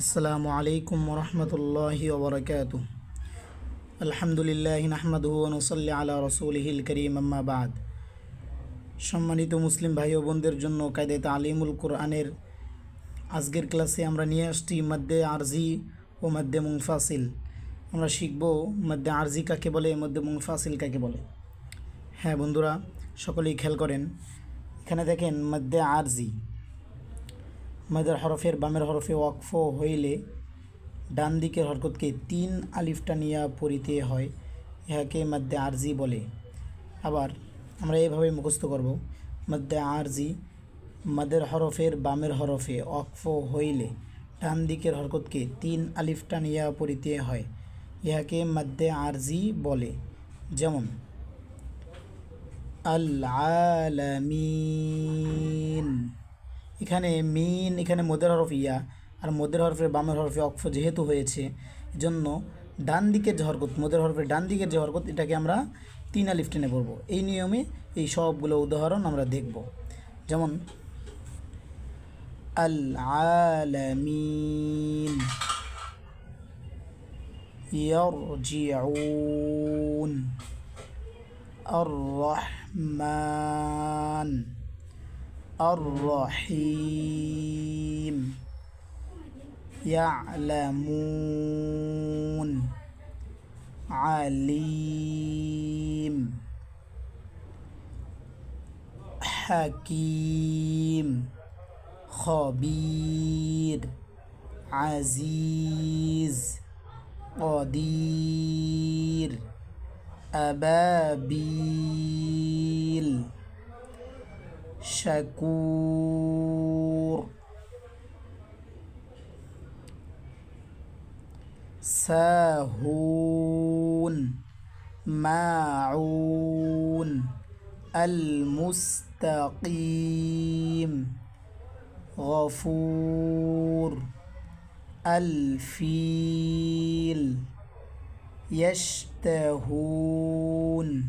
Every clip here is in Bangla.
আসসালামু আলাইকুম রহমতুল্লাহি ওবরাকাতু। আলহামদুলিল্লাহ নাহমাদুহু অনুসল্লি আলা রসুলহিল করিম, আম্মা বাদ। সম্মানিত মুসলিম ভাই ও বোনদের জন্য কায়দে তালিমুল কোরআনের আজকের ক্লাসে আমরা নিয়ে আসছি মধ্যে আরজি ও মধ্যে মুংফাসিল আমরা শিখব মধ্যে আরজি কাকে বলে মধ্যে মুংফাসিল কাকে বলে। হ্যাঁ বন্ধুরা, সকলেই খেয়াল করেন। এখানে দেখেন মধ্যে আরজি। মাদের হরফের বামের হরফে ওয়াকফ হইলে ডান দিকের হরকতকে তিন আলিফটা নিয়া পড়িতে হয়, ইহাকে মধ্যে আরজি বলে। আবার আমরা এভাবে মুখস্থ করব মধ্যে আরজি, মাদের হরফের বামের হরফে ওয়াকফ হইলে ডান দিকের হরকতকে তিন আলিফটা নিয়া পড়িতে হয়, ইহাকে মধ্যে আরজি বলে। যেমন আল আলামিন এখানে মিন এখানে মদের হরফ ইয়া আর মদের হরফের বামের হরফে অক্ষ যেহেতু হয়েছে এজন্য ডান দিকের যে হরকত মদের হরফের ডান দিকের যে হরকত এটাকে আমরা তিন আলিফ টেনে পড়বো এই নিয়মে এই সবগুলো উদাহরণ আমরা দেখব যেমন আল আলামিন يرجعون الرحمن الرحيم. يعلمون. عليم. حكيم. خبير. عزيز. قدير. أبابيل شكور. ساهون. ماعون المستقيم. غفور. الفيل. يشتهون.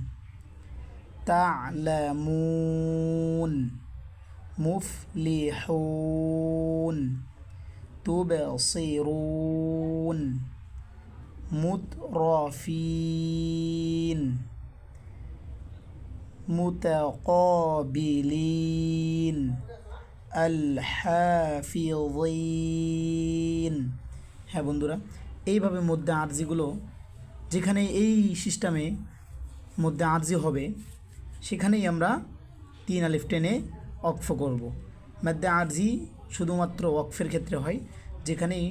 تعلمون. মুফলিহুন তুবসিরুন মুতরফিন মুতাকাবিলিন আলহাফিযিন হ্যাঁ বন্ধুরা, এইভাবে মধ্যে আর্জিগুলো, যেখানে এই সিস্টেমে মধ্যে আর্জি হবে, সেখানেই আমরা তিন আলিফ টেনে অক্ফ করব। মধ্যে আরজি শুধুমাত্র ওয়াকফের ক্ষেত্রে হয়, যেখানেই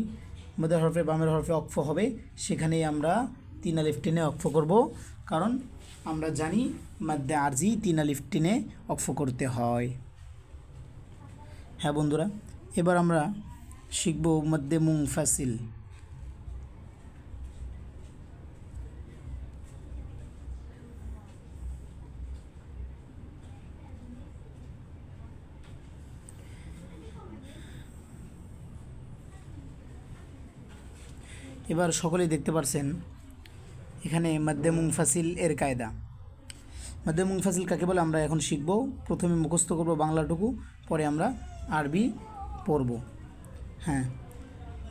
মধ্যে হরফে বামের হরফে অক্ফ হবে, সেখানেই আমরা তিন আলিফ টেনে অক্ফ করব। কারণ আমরা জানি মধ্যে আরজি তিন আলিফ টেনে অক্ফ করতে হয়। হ্যাঁ বন্ধুরা, এবার আমরা শিখব মধ্যে মুং এবার সকলেই দেখতে পারছেন এখানে মধ্যে মুংফাসিল এর কায়দা। মধ্যে মুংফাসিল কাকে বলে আমরা এখন শিখব। প্রথমে মুখস্থ করব বাংলাটুকু, পরে আমরা আরবি পড়ব। হ্যাঁ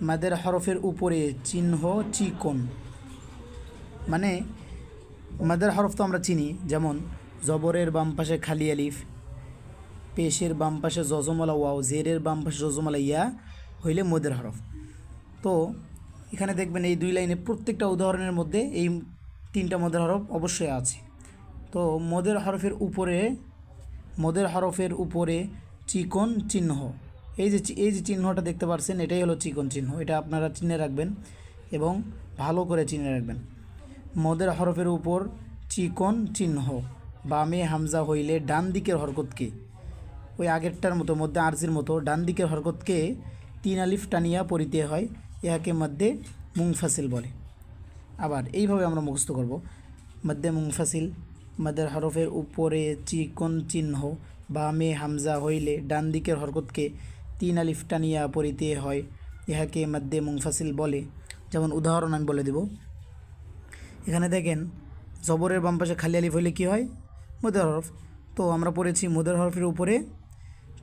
মাদের হরফের উপরে চিহ্ন চিকন মানে মাদের হরফ তো আমরা চিনি, যেমন জবরের বাম পাশে খালি আলিফ, পেশের বাম পাশে জজমালা ওয়াও, জেরের বাম পাশে জজমালা ইয়া, হইলে মদের হরফ। তো এখানে দেখবেন এই দুই লাইনে প্রত্যেকটা উদাহরণের মধ্যে এই তিনটা মদের হরফ অবশ্যই আছে। তো মদের হরফের উপরে, মদের হরফের উপরে চিকন চিহ্ন। এই যে এই যে চিহ্নটা দেখতে পাচ্ছেন এটাই হলো চিকন চিহ্ন। এটা আপনারা চিনে রাখবেন এবং ভালো করে চিনে রাখবেন। মদের হরফের উপর চিকন চিহ্ন, বামে হামজা হইলে ডান দিকের হরকতকে। ওই আগেরটার মতো, মধ্যে আরজির মতো, ডান দিকের হরকতকে তিন আলিফ টানিয়া পড়িতে হয়। ইহাকে মধ্যে মুংফাসিল বলে। আবার এইভাবে আমরা মুখস্থ করব। মধ্যে মুংফাসিল মদের হরফের উপরে চিকন চিহ্ন, বামে হামজা হইলে ডান দিকের হরকতকে তিন আলিফ টানিয়া পড়িতে হয়। ইহাকে মধ্যে মুংফাসিল বলে। যেমন উদাহরণ আমি বলে দেব। এখানে দেখেন, জবরের বাম পাশে খালি আলিফ হইলে কী হয়? মদের হরফ। তো আমরা পড়েছি মদের হরফের উপরে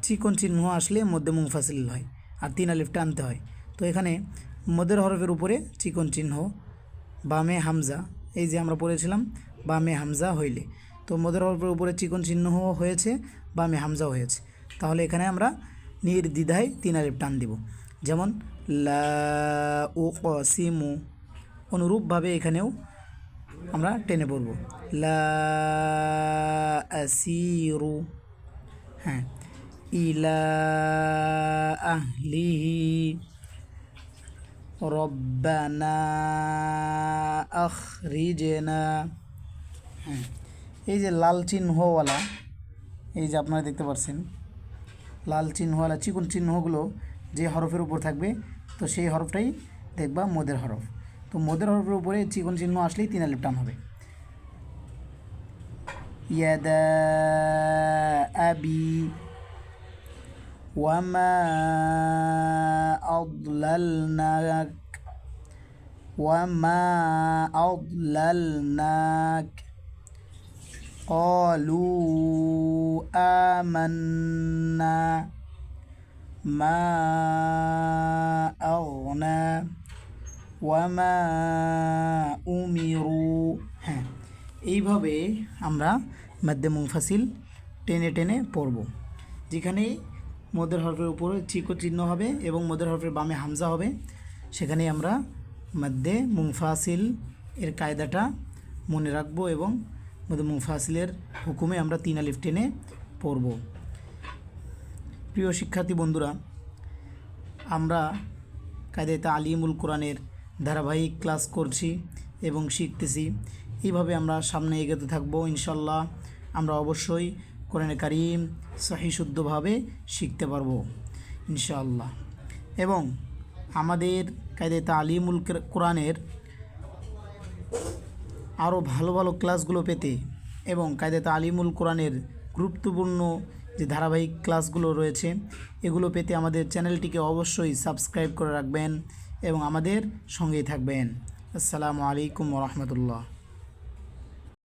চিকন চিহ্ন আসলে মধ্যে মুংফাসিল হয় আর তিন আলিফ টানতে হয়। তো এখানে মদের হরফের উপরে চিকন চিহ্ন, বামে হামজা, এই যে আমরা পড়েছিলাম, বামে হামজা হইলে। তো মদের হরফের উপরে চিকন চিহ্ন হয়েছে, বামে হামজা হয়েছে। তাহলে এখানে আমরা নির্দ্বিধায় তিন আলিফ টান দিব। যেমন, লা ও সিমু অনুরূপভাবে এখানেও আমরা টেনে পড়ব। লা আসিরু হ্যাঁ ইলা আহলিহি রব্বানা আখরিজনা। হ্যাঁ এই যে লাল চিহ্নওয়ালা, এই যে আপনারা দেখতে পাচ্ছেন, লাল চিহ্নওয়ালা চিকন চিহ্নগুলো যে হরফের উপর থাকবে, তো সেই হরফটাই দেখবা মদের হরফ। তো মদের হরফের উপরে চিকন চিহ্ন আসলেই তিন আলিফ টান হবে। ইয়াদা আবি ওয়ামা أضللناك وما أضللناك قالوا آمنا ما أغنى وما أمروا হ্যাঁ এইভাবে আমরা মাধ্যম মুংফাসিল টেনে টেনে পড়ব যেখানে মদের হরফের উপরে চিকো চিহ্ন হবে এবং মদের হরফের বামে হামজা হবে। সেখানে আমরা মধ্যে মুংফাসিল এর কায়দাটা মনে রাখব এবং মধ্যে মুংফাসিলের হুকুমে আমরা তিন আলিফ টেনে পড়ব। প্রিয় শিক্ষার্থী বন্ধুরা, আমরা কায়দায় তালিমুল কোরআনের ধারাবাহিক ক্লাস করছি এবং শিখতেছি। এইভাবে আমরা সামনে এগোতে থাকব, ইনশাল্লাহ। আমরা অবশ্যই কোরআনে কারিম সহি শুদ্ধভাবে শিখতে পারব, ইনশাআল্লাহ। এবং আমাদের কায়দায় তালিমুল কোরআনের আরও ভালো ভালো ক্লাসগুলো পেতে এবং কায়দে তালিমুল কোরআনের গুরুত্বপূর্ণ যে ধারাবাহিক ক্লাসগুলো রয়েছে, এগুলো পেতে আমাদের চ্যানেলটিকে অবশ্যই সাবস্ক্রাইব করে রাখবেন এবং আমাদের সঙ্গেই থাকবেন। আসসালামু আলাইকুম রহমতুল্লাহ।